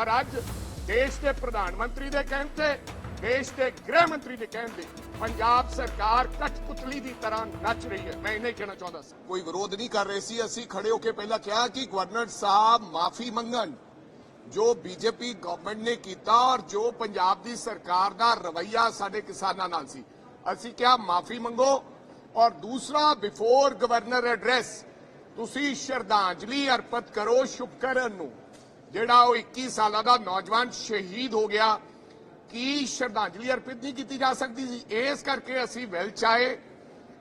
ਪਰ ਅੱਜ ਦੇਸ਼ ਦੇ ਪ੍ਰਧਾਨ ਮੰਤਰੀ ਦੇ ਕਹਿਣ ਤੇ, ਦੇਸ਼ ਦੇ ਗ੍ਰਹਿ ਮੰਤਰੀ ਦੇ ਕਹਿਣ ਤੇ ਪੰਜਾਬ ਸਰਕਾਰ ਕਠਪੁਤਲੀ ਦੀ ਤਰ੍ਹਾਂ ਨੱਚ ਰਹੀ ਹੈ। ਮੈਂ ਇਹਨੇ ਕਹਿਣਾ ਚਾਹੁੰਦਾ ਸੀ। ਕੋਈ ਵਿਰੋਧ ਨਹੀਂ ਕਰ ਰਹੇ ਸੀ। ਅਸੀਂ ਖੜੇ ਹੋ ਕੇ ਪਹਿਲਾਂ ਕਿਹਾ ਕਿ ਗਵਰਨਰ ਸਾਹਿਬ ਮਾਫੀ ਮੰਗਣ। ਜੋ ਬੀਜੇਪੀ ਗਵਰਨਮੈਂਟ ਨੇ ਕੀਤਾ ਔਰ ਜੋ ਪੰਜਾਬ ਦੀ ਸਰਕਾਰ ਦਾ ਰਵੱਈਆ ਸਾਡੇ ਕਿਸਾਨਾਂ ਨਾਲ ਸੀ। ਅਸੀਂ ਕਿਹਾ, ਮਾਫੀ ਮੰਗੋ। ਔਰ ਦੂਸਰਾ ਬਿਫੋਰ ਗਵਰਨਰ ਐਡਰੈਸ ਤੁਸੀਂ ਸ਼ਰਧਾਂਜਲੀ ਅਰਪਿਤ ਕਰੋ ਸ਼ੁਭਕਰਨ ਨੂੰ। ਜਿਹੜਾ ਉਹ 21 ਸਾਲਾਂ ਦਾ ਨੌਜਵਾਨ ਸ਼ਹੀਦ ਹੋ ਗਿਆ, ਕੀ ਸ਼ਰਧਾਂਜਲੀ ਅਰਪਿਤ ਨਹੀਂ ਕੀਤੀ ਜਾ ਸਕਦੀ ਸੀ? ਇਸ ਕਰਕੇ ਅਸੀਂ ਵੈਲ ਚਾਹੇ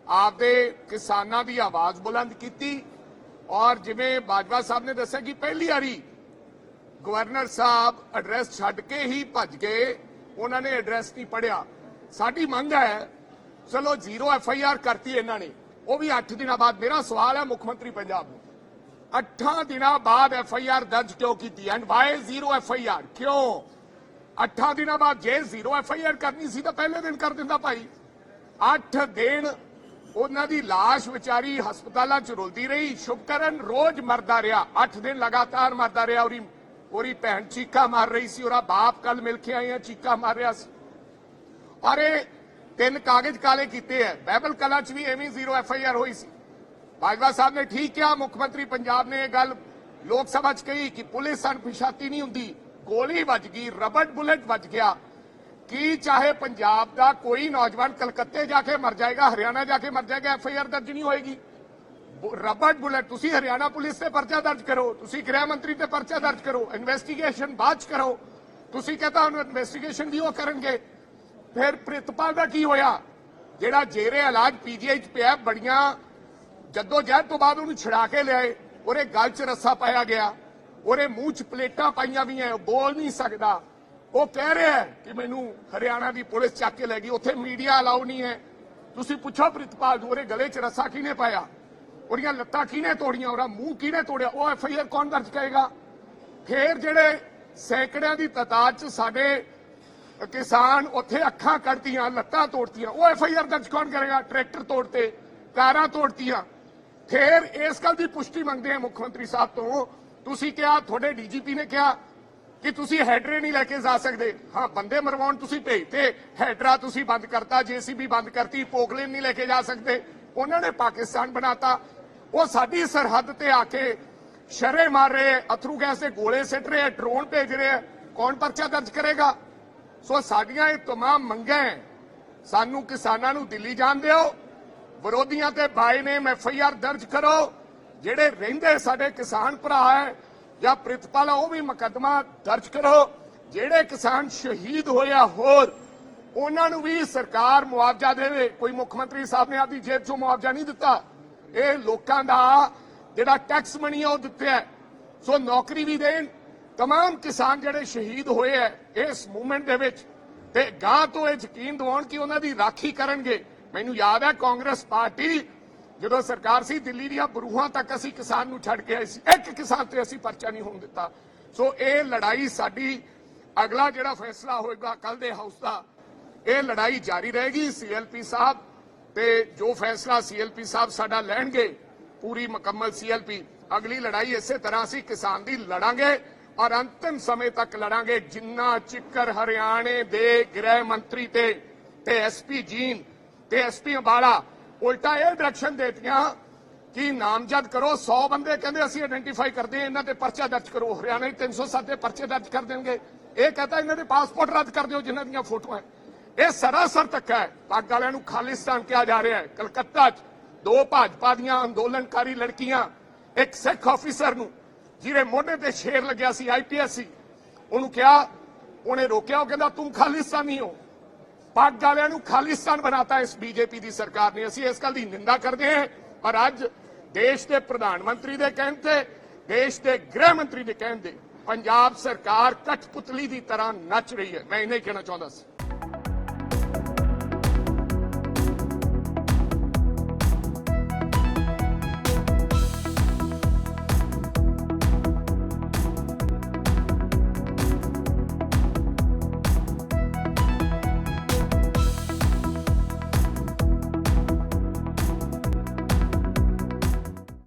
ਆਪਦੇ ਕਿਸਾਨਾਂ ਦੀ ਆਵਾਜ਼ ਬੁਲੰਦ ਕੀਤੀ ਔਰ ਜਿਵੇਂ ਬਾਜਵਾ ਸਾਹਿਬ ਨੇ ਦੱਸਿਆ ਕਿ ਪਹਿਲੀ ਵਾਰੀ ਗਵਰਨਰ ਸਾਹਿਬ ਐਡਰੈਸ ਛੱਡ ਕੇ ਹੀ ਭੱਜ ਗਏ, ਉਹਨਾਂ ਨੇ ਐਡਰੈਸ ਨਹੀਂ ਪੜਿਆ ਸਾਡੀ ਮੰਗ ਹੈ, ਚਲੋ ਜ਼ੀਰੋ ਐਫ ਆਈ ਆਰ ਕਰਤੀ ਇਹਨਾਂ ਨੇ, ਉਹ ਵੀ 8 ਦਿਨਾਂ ਬਾਅਦ। ਮੇਰਾ ਸਵਾਲ ਹੈ ਮੁੱਖ ਮੰਤਰੀ ਪੰਜਾਬ ਨੂੰ। 8 ਦਿਨਾਂ ਬਾਅਦ ਐਫ ਆਈ ਆਰ ਦਰਜ ਕਿਉਂ ਕੀਤੀ? And why zero F I R? ਕਿਉਂ? 8 ਦਿਨਾਂ ਬਾਅਦ ਜੇ ਜ਼ੀਰੋ ਐਫ ਆਈ ਆਰ ਕਰਨੀ ਸੀ ਤਾਂ ਪਹਿਲੇ ਦਿਨ ਕਰ ਦਿੰਦਾ ਭਾਈ। 8 ਦਿਨ ਉਹਨਾਂ ਦੀ লাশ ਵਿਚਾਰੀ ਹਸਪਤਾਲਾਂ 'ਚ ਰੁਲਦੀ ਰਹੀ। ਸ਼ੁਭਕਰਨ ਰੋਜ਼ ਮਰਦਾ ਰਿਹਾ। 8 ਦਿਨ ਲਗਾਤਾਰ ਮਰਦਾ ਰਿਹਾ। ਔਰੀ ਉਹਦੀ ਭੈਣ ਚੀਕਾ ਮਾਰ ਰਹੀ ਸੀ। ਉਹਦਾ ਬਾਪ ਕੱਲ ਮਿਲ ਕੇ ਆਏ ਆ ਚੀਕਾ ਮਾਰ ਰਿਹਾ ਸੀ। ਔਰ ਇਹ ਤਿੰਨ ਕਾਗਜ਼ ਕਾਲੇ ਕੀਤੇ ਐ। ਬਾਈਬਲ ਕਲਾ 'ਚ ਵੀ ਐਵੇਂ ਜ਼ੀਰੋ ਐਫ ਆਈ ਆਰ ਹੋਈ ਸੀ। ਬਾਜਵਾ ਸਾਹਿਬ ਨੇ ਠੀਕ ਕਿਹਾ, ਮੁੱਖ ਮੰਤਰੀ ਪੰਜਾਬ ਨੇ ਇਹ ਗੱਲ ਲੋਕ ਸਭਾ 'ਚ ਕਹੀ ਕਿ ਪੁਲਿਸ ਅਣਪਛਾਤੀ ਨਹੀਂ ਹੁੰਦੀ। ਗੋਲੀ ਵੱਜ ਗਈ, ਰਬੜ ਬੁਲੇਟ ਵੱਜ ਗਿਆ। ਕੀ ਚਾਹੇ ਪੰਜਾਬ ਦਾ ਕੋਈ ਨੌਜਵਾਨ ਕਲਕੱਤੇ ਜਾ ਕੇ ਮਰ ਜਾਏਗਾ, ਹਰਿਆਣਾ ਜਾ ਕੇ ਮਰ ਜਾਏਗਾ, ਐਫ ਆਈ ਆਰ ਦਰਜ ਨਹੀਂ ਹੋਏਗੀ। ਬੁ- ਰਬੜ ਬੁਲੇਟ, ਤੁਸੀਂ ਹਰਿਆਣਾ ਪੁਲਿਸ ਤੇ ਪਰਚਾ ਦਰਜ ਕਰੋ, ਤੁਸੀਂ ਗ੍ਰਹਿ ਮੰਤਰੀ ਤੇ ਪਰਚਾ ਦਰਜ ਕਰੋ, ਇਨਵੈਸਟੀਗੇਸ਼ਨ ਬਾਅਦ ਚ ਕਰੋ। ਤੁਸੀਂ ਕਹਤਾ ਹੁਣ ਇਨਵੈਸਟੀਗੇਸ਼ਨ ਵੀ ਉਹ ਕਰਨਗੇ। ਫਿਰ ਪ੍ਰਿਤਪਾਲ ਦਾ ਕੀ ਹੋਇਆ? ਜਿਹੜਾ ਜੇਰੇ ਇਲਾਜ ਪੀਜੀਆਈ ਚ ਪਿਆ, ਬੜੀਆਂ ਜਦੋਂ ਜਹਿਦ ਤੋਂ ਬਾਅਦ ਉਹਨੂੰ ਛੁਡਾ ਕੇ ਲਿਆਏ, ਉਹਦੇ ਗਲ 'ਚ ਰੱਸਾ ਪਾਇਆ ਗਿਆ, ਉਹਦੇ ਮੂੰਹ 'ਚ ਪਲੇਟਾਂ ਪਾਈਆਂ ਵੀ ਐ ਬੋਲ ਨਹੀਂ ਸਕਦਾ। ਉਹ ਕਹਿ ਰਿਹਾ ਕਿ ਮੈਨੂੰ ਹਰਿਆਣਾ ਦੀ ਪੁਲਿਸ ਚੱਕ ਕੇ ਲੈ ਗਈ, ਉੱਥੇ ਮੀਡੀਆ ਅਲਾਉ ਨਹੀਂ ਹੈ ਤੁਸੀਂ ਪੁੱਛੋ ਪ੍ਰਿਤਪਾਲ ਨੂੰ, ਉਹਦੇ ਗਲੇ 'ਚ ਰੱਸਾ ਕਿਹਨੇ ਪਾਇਆ? ਉਹਦੀਆਂ ਲੱਤਾਂ ਕਿਹਨੇ ਤੋੜੀਆਂ, ਉਹਦਾ ਮੂੰਹ ਕਿਹਨੇ ਤੋੜਿਆ? ਉਹ ਐਫ ਆਈ ਆਰ ਕੌਣ ਦਰਜ ਕਰੇਗਾ? ਫੇਰ ਜਿਹੜੇ ਸੈਂਕੜਿਆਂ ਦੀ ਤਾਦਾਦ 'ਚ ਸਾਡੇ ਕਿਸਾਨ ਉੱਥੇ ਅੱਖਾਂ ਕੱਢਤੀਆਂ ਲੱਤਾਂ ਤੋੜਤੀਆਂ, ਉਹ ਐਫ ਆਈ ਆਰ ਦਰਜ ਕੌਣ ਕਰੇਗਾ? ਟਰੈਕਟਰ ਤੋੜਤੇ ਕਾਰਾਂ ਤੋੜਤੀਆਂ। ਫੇਰ ਇਸ ਗੱਲ ਦੀ ਪੁਸ਼ਟੀ ਮੰਗਦੇ ਆ ਮੁੱਖ ਮੰਤਰੀ ਸਾਹਿਬ ਤੋਂ ਤੁਸੀਂ ਕਿਹਾ ਤੁਹਾਡੇ ਡੀਜੀਪੀ ਨੇ ਕਿਹਾ ਕਿ ਤੁਸੀਂ ਹੈਡਰੇ ਨਹੀਂ ਲੈ ਕੇ ਜਾ ਸਕਦੇ ਹਾਂ ਬੰਦੇ ਮਰਵਾਉਣ ਤੁਸੀਂ ਭੇਜਤੇ ਹੈਡਰਾ ਤੁਸੀਂ ਬੰਦ ਕਰਤਾ ਜੀਸੀਬੀ ਬੰਦ ਕਰਤੀ ਪੋਕਲੇਨ ਨਹੀਂ ਲੈ ਕੇ ਜਾ ਸਕਦੇ ਉਹਨਾਂ ਨੇ ਪਾਕਿਸਤਾਨ ਬਣਾਤਾ ਉਹ ਸਾਡੀ ਸਰਹੱਦ ਤੇ ਆ ਕੇ ਸ਼ਰੇ ਮਾਰ ਰਹੇ ਹੈ, ਅਥਰੂ ਗੈਸ ਦੇ ਗੋਲੇ ਸਿੱਟ ਰਹੇ ਹੈ, ਡਰੋਨ ਭੇਜ ਰਹੇ ਹੈ। ਕੌਣ ਪਰਚਾ ਦਰਜ ਕਰੇਗਾ ਸੋ ਸਾਡੀਆਂ ਇਹ तमाम ਮੰਗਾਂ ਹੈ। ਸਾਨੂੰ ਕਿਸਾਨਾਂ ਨੂੰ ਦਿੱਲੀ ਜਾਣ ਦਿਓ ਵਿਰੋਧੀਆਂ ਤੇ ਬਾਈ ਨੇ ਐਫ ਆਈ ਆਰ ਦਰਜ ਕਰੋ ਜਿਹੜੇ ਰਹਿੰਦੇ ਸਾਡੇ ਕਿਸਾਨ ਭਰਾ ਹੈ ਜਾਂ ਪ੍ਰਿਤਪਾਲ ਆ, ਉਹ ਵੀ ਮੁਕੱਦਮਾ ਦਰਜ ਕਰੋ ਜਿਹੜੇ ਕਿਸਾਨ ਸ਼ਹੀਦ ਹੋਇਆ ਹੋਰ ਉਹਨਾਂ ਨੂੰ ਵੀ ਸਰਕਾਰ ਮੁਆਵਜ਼ਾ ਦੇਵੇ ਕੋਈ ਮੁੱਖ ਮੰਤਰੀ ਸਾਹਿਬ ਨੇ ਆਪਦੀ ਜੇਬ ਚੋਂ ਮੁਆਵਜ਼ਾ ਨਹੀਂ ਦਿੱਤਾ ਇਹ ਲੋਕਾਂ ਦਾ ਜਿਹੜਾ ਟੈਕਸ ਮਨੀ ਆ ਉਹ ਦਿੱਤਾ ਹੈ। ਸੋ ਨੌਕਰੀ ਵੀ ਦੇਣ तमाम ਕਿਸਾਨ ਜਿਹੜੇ ਸ਼ਹੀਦ ਹੋਏ ਐ ਇਸ ਮੂਵਮੈਂਟ ਦੇ ਵਿੱਚ ਤੇ ਗਾਂ ਤੋਂ ਇਹ ਯਕੀਨ ਦਿਵਾਉਣ ਕਿ ਉਹਨਾਂ ਦੀ ਰਾਖੀ ਕਰਨਗੇ ਮੈਨੂੰ ਯਾਦ ਹੈ ਕਾਂਗਰਸ ਪਾਰਟੀ ਜਦੋਂ ਸਰਕਾਰ ਸੀ, ਦਿੱਲੀ ਦੀਆਂ ਬਰੂਹਾਂ ਤੱਕ ਅਸੀਂ ਕਿਸਾਨ ਨੂੰ ਛੱਡ ਕੇ ਆਏ ਸੀ। ਇੱਕ ਕਿਸਾਨ ਤੇ ਅਸੀਂ ਪਰਚਾ ਨਹੀਂ ਹੋਣ ਦਿੱਤਾ। ਸੋ ਇਹ ਲੜਾਈ ਸਾਡੀ, ਅਗਲਾ ਜਿਹੜਾ ਫੈਸਲਾ ਹੋਏਗਾ ਕੱਲ ਦੇ ਹਾਊਸ ਦਾ, ਇਹ ਲੜਾਈ ਜਾਰੀ ਰਹੇਗੀ ਸੀਐਲਪੀ ਸਾਹਿਬ ਤੇ ਜੋ ਫੈਸਲਾ ਸੀਐਲਪੀ ਸਾਹਿਬ ਸਾਡਾ ਲੈਣਗੇ, ਪੂਰੀ ਮੁਕੰਮਲ ਸੀਐਲਪੀ ਅਗਲੀ ਲੜਾਈ ਇਸੇ ਤਰ੍ਹਾਂ ਅਸੀਂ ਕਿਸਾਨ ਦੀ ਲੜਾਂਗੇ ਔਰ ਅੰਤਿਮ ਸਮੇਂ ਤੱਕ ਲੜਾਂਗੇ ਜਿੰਨਾ ਚਿੱਕਰ ਹਰਿਆਣੇ ਦੇ ਗ੍ਰਹਿ ਮੰਤਰੀ ਤੇ ਤੇ ਐਸਪੀ ਜੀਨ ਤੇ ਐਸਪੀ ਅੰਬਾਲਾ ਉਲਟਾ ਇਹ ਡਾਇਰੈਕਸ਼ਨ ਦੇਤੀਆਂ ਕਿ ਨਾਮਜ਼ਦ ਕਰੋ 100 ਬੰਦੇ ਕਹਿੰਦੇ ਅਸੀਂ ਆਇਡੈਂਟੀਫਾਈ ਕਰਦੇ ਇਹਨਾਂ ਤੇ ਪਰਚਾ ਦਰਜ ਕਰੋ। ਹਰਿਆਣਾ 307 ਦੇ ਪਰਚੇ ਦਰਜ ਕਰ ਦੇਣਗੇ। ਇਹ ਕਹਤਾ ਇਹਨਾਂ ਦੇ ਪਾਸਪੋਰਟ ਰੱਦ ਕਰ ਦਿਓ, ਜਿਨ੍ਹਾਂ ਦੀਆਂ ਫੋਟੋਆਂ ਇਹ ਸਰਾਸਰ ਤੱਕ ਹੈ। ਪੱਗ ਵਾਲਿਆਂ ਨੂੰ ਖਾਲਿਸਤਾਨ ਕਿਹਾ ਜਾ ਰਿਹਾ ਹੈ। ਕਲਕੱਤਾ 'ਚ ਦੋ ਭਾਜਪਾ ਦੀਆਂ ਅੰਦੋਲਨਕਾਰੀ ਲੜਕੀਆਂ, ਇੱਕ ਸਿੱਖ ਆਫੀਸਰ ਨੂੰ, ਜਿਹਦੇ ਮੋਢੇ ਤੇ ਸ਼ੇਰ ਲੱਗਿਆ ਸੀ ਆਈਪੀਐਸ ਸੀ। ਉਹਨੂੰ ਕਿਹਾ, ਉਹਨੇ ਰੋਕਿਆ, ਉਹ ਕਹਿੰਦਾ, ਤੂੰ ਖਾਲਿਸਤਾਨੀ ਹੋ। ਪੱਗ ਵਾਲਿਆਂ ਨੂੰ ਖਾਲਿਸਤਾਨ ਬਣਾਤਾ ਇਸ ਬੀਜੇਪੀ ਦੀ ਸਰਕਾਰ ਨੇ। ਅਸੀਂ ਇਸ ਗੱਲ ਦੀ ਨਿੰਦਾ ਕਰਦੇ ਹਾਂ, ਪਰ ਅੱਜ ਦੇਸ਼ ਦੇ ਪ੍ਰਧਾਨ ਮੰਤਰੀ ਦੇ ਕਹਿਣ ਤੇ, ਦੇਸ਼ ਦੇ ਗ੍ਰਹਿ ਮੰਤਰੀ ਦੇ ਕਹਿਣ ਤੇ, ਪੰਜਾਬ ਸਰਕਾਰ ਕਠਪੁਤਲੀ ਦੀ ਤਰ੍ਹਾਂ ਨੱਚ ਰਹੀ ਹੈ। ਮੈਂ ਇਹਨੇ ਕਹਿਣਾ ਚਾਹੁੰਦਾ ਸੀ।